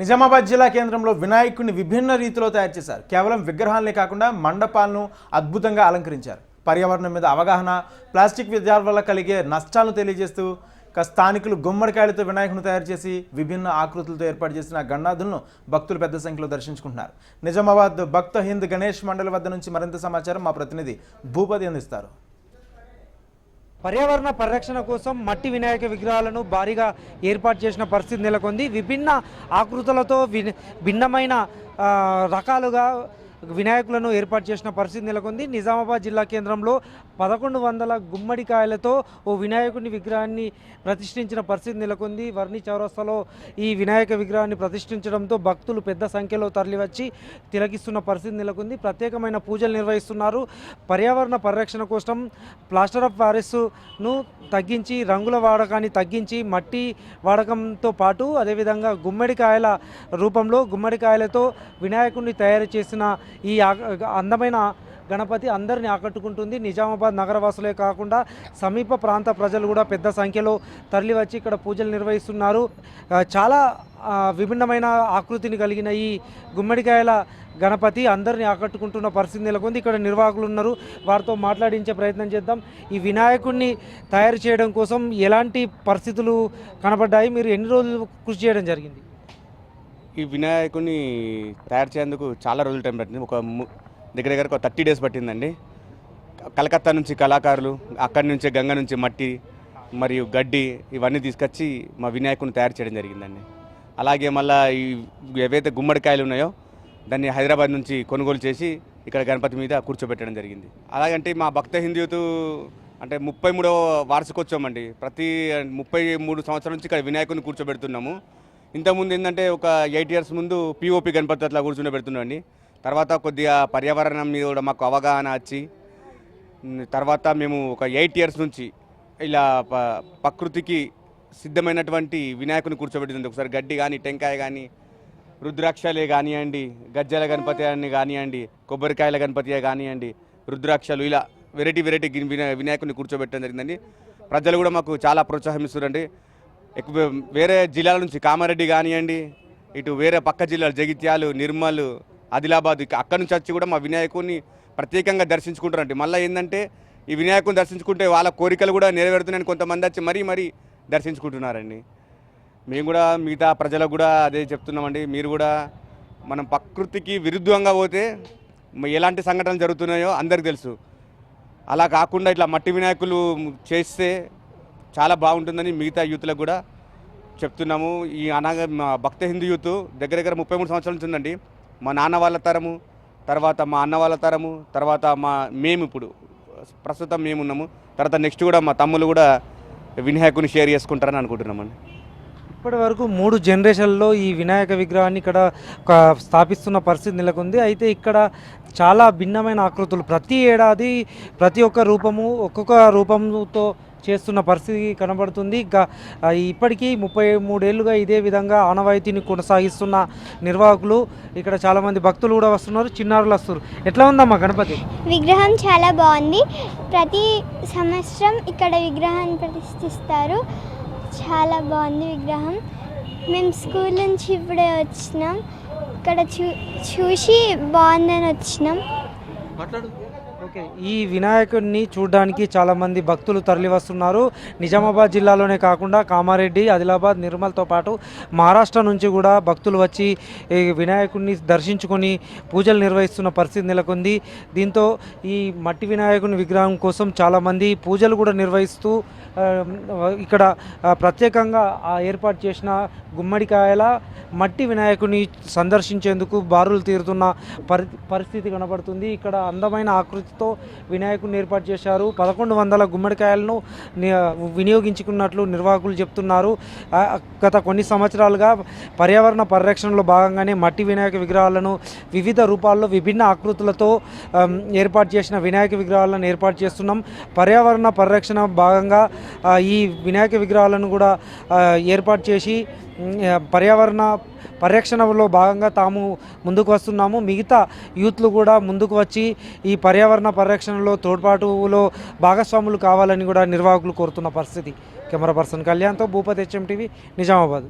నిజామాబాద్ జిల్లా కేంద్రంలో వినాయకుడిని విభిన్న రీతిలో తయారు చేశారు. కేవలం విగ్రహాలనే కాకుండా మండపాలను అద్భుతంగా అలంకరించారు. పర్యావరణం మీద అవగాహన ప్లాస్టిక్ వ్యర్థాల వల్ల కలిగే నష్టాలను తెలియజేస్తూ స్థానికులు గుమ్మడికాయలతో వినాయకుని తయారు చేసి విభిన్న ఆకృతులతో ఏర్పాటు చేసిన గణనాథులను భక్తులు పెద్ద సంఖ్యలో దర్శించుకుంటున్నారు. నిజామాబాద్ భక్త హింద్ గణేష్ మండలి వద్ద నుంచి మరింత సమాచారం మా ప్రతినిధి భూపతి అందిస్తారు. పర్యావరణ పరిరక్షణ కోసం మట్టి వినాయక విగ్రహాలను భారీగా ఏర్పాటు చేసిన పరిస్థితి నెలకొంది. విభిన్న ఆకృతులతో వి- భిన్నమైన రకాలుగా వినాయకులను ఏర్పాటు చేసిన పరిస్థితి నెలకొంది. నిజామాబాద్ జిల్లా కేంద్రంలో పదకొండు వందల గుమ్మడికాయలతో ఓ వినాయకుని విగ్రహాన్ని ప్రతిష్ఠించిన పరిస్థితి నెలకొంది. వర్ణి చౌరస్తాలో ఈ వినాయక విగ్రహాన్ని ప్రతిష్ఠించడంతో భక్తులు పెద్ద సంఖ్యలో తరలివచ్చి తిలకిస్తున్న పరిస్థితి నెలకొంది. ప్రత్యేకమైన పూజలు నిర్వహిస్తున్నారు. పర్యావరణ పరిరక్షణ కోసం ప్లాస్టర్ ఆఫ్ ప్యారిస్ను తగ్గించి రంగుల వాడకాన్ని తగ్గించి మట్టి వాడకంతో పాటు అదేవిధంగా గుమ్మడికాయల రూపంలో గుమ్మడికాయలతో వినాయకుడిని తయారు చేసిన ఈ అందమైన గణపతి అందరిని ఆకట్టుకుంటుంది. నిజామాబాద్ నగరవాసులే కాకుండా సమీప ప్రాంత ప్రజలు కూడా పెద్ద సంఖ్యలో తరలివచ్చి ఇక్కడ పూజలు నిర్వహిస్తున్నారు. చాలా విభిన్నమైన ఆకృతిని కలిగిన ఈ గుమ్మడికాయల గణపతి అందరిని ఆకట్టుకుంటున్న పరిస్థితి నెలకొంది. ఇక్కడ నిర్వాహకులు ఉన్నారు. వారితో మాట్లాడించే ప్రయత్నం చేద్దాం. ఈ వినాయకుడిని తయారు చేయడం కోసం ఎలాంటి పరిస్థితులు కనబడ్డాయి? మీరు ఎన్ని రోజులు కృషి చేయడం జరిగింది? ఈ వినాయకుడిని తయారు చేసేందుకు చాలా రోజులు టైం పట్టింది. ఒక ము- దగ్గర దగ్గర ఒక థర్టీ డేస్ పట్టిందండి. కలకత్తా నుంచి కళాకారులు అక్కడి నుంచి గంగ నుంచి మట్టి మరియు గడ్డి ఇవన్నీ తీసుకొచ్చి మా వినాయకుని తయారు చేయడం జరిగిందండి. అలాగే మళ్ళీ ఈ ఏవైతే గుమ్మడికాయలు ఉన్నాయో దాన్ని హైదరాబాద్ నుంచి కొనుగోలు చేసి ఇక్కడ గణపతి మీద కూర్చోబెట్టడం జరిగింది. అలాగంటే మా భక్త హిందూతు అంటే ముప్పై మూడవ వార్షికోత్సవం అండి ప్రతి ముప్పై మూడు సంవత్సరాల నుంచి ఇక్కడ వినాయకుని కూర్చోబెడుతున్నాము. ఇంతకుముందు ఏంటంటే ఒక ఎయిట్ ఇయర్స్ ముందు పిఓపి గణపతి అట్లా కూర్చుని పెడుతున్నాండి తర్వాత కొద్దిగా పర్యావరణం మీద కూడా మాకు అవగాహన వచ్చి తర్వాత మేము ఒక ఎయిట్ ఇయర్స్ నుంచి ఇలా ప- ప్రకృతికి సిద్ధమైనటువంటి వినాయకుని కూర్చోబెట్టింది. ఒకసారి గడ్డి కానీ టెంకాయ కానీ రుద్రాక్షలే కానివ్వండి గజ్జల గణపతి అని కానివ్వండి కొబ్బరికాయల గణపతి కానివ్వండి రుద్రాక్షలు ఇలా వెరైటీ వెరైటీ వినాయకుని కూర్చోబెట్టడం జరిగిందండి. ప్రజలు కూడా మాకు చాలా ప్రోత్సాహం ఇస్తున్నారండి. ఎక్కువ వేరే జిల్లాల నుంచి కామారెడ్డి కానివ్వండి ఇటు వేరే పక్క జిల్లాలు జగిత్యాలు నిర్మల్ ఆదిలాబాద్ అక్కడ అక్కడి నుంచి వచ్చి కూడా మా వినాయకుడిని ప్రత్యేకంగా దర్శించుకుంటారండి. మళ్ళీ ఏంటంటే ఈ వినాయకుని దర్శించుకుంటే వాళ్ళ కోరికలు కూడా నెరవేరుతున్నాయని కొంతమంది వచ్చి మరీ మరీ దర్శించుకుంటున్నారండి. మేము కూడా మిగతా ప్రజలకు కూడా అదే చెప్తున్నామండి. మీరు కూడా మనం ప్రకృతికి విరుద్ధంగా పోతే ఎలాంటి సంఘటనలు జరుగుతున్నాయో అందరికి తెలుసు. అలా కాకుండా ఇట్లా మట్టి వినాయకులు చేస్తే చాలా బాగుంటుందని మిగతా యూత్లకు కూడా చెప్తున్నాము. ఈ అనాగ భక్త హిందూ యూత్ దగ్గర దగ్గర ముప్పై మూడు సంవత్సరాల నుంచి ఉందండి. మా నాన్న వాళ్ళ తరము తర్వాత మా అన్న వాళ్ళ తరము తర్వాత మా మేము ఇప్పుడు ప్రస్తుతం మేము ఉన్నాము. తర్వాత నెక్స్ట్ కూడా మా తమ్ములు కూడా వినాయకుని షేర్ చేసుకుంటారని అనుకుంటున్నామండి. ఇప్పటి వరకు మూడు జనరేషన్లో ఈ వినాయక విగ్రహాన్ని ఇక్కడ ఒక స్థాపిస్తున్న పరిస్థితి నెలకొంది. అయితే ఇక్కడ చాలా భిన్నమైన ఆకృతులు. ప్రతి ఏడాది ప్రతి ఒక్క రూపము ఒక్కొక్క రూపంతో చేస్తున్న పరిస్థితి కనబడుతుంది. ఇంకా ఇప్పటికీ ముప్పై మూడేళ్ళుగా ఇదే విధంగా ఆనవాయితీని కొనసాగిస్తున్న నిర్వాహకులు ఇక్కడ చాలామంది భక్తులు కూడా వస్తున్నారు. చిన్నారులు వస్తున్నారు. ఎట్లా ఉందమ్మా గణపతి? విగ్రహం చాలా బాగుంది. ప్రతి సంవత్సరం ఇక్కడ విగ్రహాన్ని ప్రతిష్ఠిస్తారు. చాలా బాగుంది విగ్రహం. మేము స్కూల్ నుంచి ఇప్పుడే వచ్చినాం. ఇక్కడ చూ చూసి బాగుందని వచ్చినాం. ఓకే ఈ వినాయకుడిని చూడడానికి చాలామంది భక్తులు తరలి వస్తున్నారు నిజామాబాద్ జిల్లాలోనే కాకుండా కామారెడ్డి ఆదిలాబాద్ నిర్మల్తో పాటు మహారాష్ట్ర నుంచి కూడా భక్తులు వచ్చి ఈ వినాయకుడిని దర్శించుకొని పూజలు నిర్వహిస్తున్న పరిస్థితి నెలకొంది. దీంతో ఈ మట్టి వినాయకుని విగ్రహం కోసం చాలామంది పూజలు కూడా నిర్వహిస్తూ ఇక్కడ ప్రత్యేకంగా ఆ ఏర్పాటు చేసిన గుమ్మడికాయల మట్టి వినాయకుని సందర్శించేందుకు బారులు తీరుతున్న పరి పరిస్థితి కనబడుతుంది. ఇక్కడ అందమైన ఆకృతితో వినాయకుడిని ఏర్పాటు చేశారు. పదకొండు వందల గుమ్మడికాయలను వినియోగించుకున్నట్లు నిర్వాహకులు చెప్తున్నారు. గత కొన్ని సంవత్సరాలుగా పర్యావరణ పరిరక్షణలో భాగంగానే మట్టి వినాయక విగ్రహాలను వివిధ రూపాల్లో విభిన్న ఆకృతులతో ఏర్పాటు చేసిన వినాయక విగ్రహాలను ఏర్పాటు చేస్తున్నాం. పర్యావరణ పరిరక్షణ భాగంగా ఈ వినాయక విగ్రహాలను కూడా ఏర్పాటు చేసి పర్యావరణ పరిరక్షణలో భాగంగా తాము ముందుకు వస్తున్నాము. మిగతా యూత్లు కూడా ముందుకు వచ్చి ఈ పర్యావరణ పరిరక్షణలో తోడ్పాటులో భాగస్వాములు కావాలని కూడా నిర్వాహకులు కోరుతున్న పరిస్థితి. కెమెరా పర్సన్ కళ్యాణ్తో భూపతి హెచ్ఎం టీవీ నిజామాబాద్.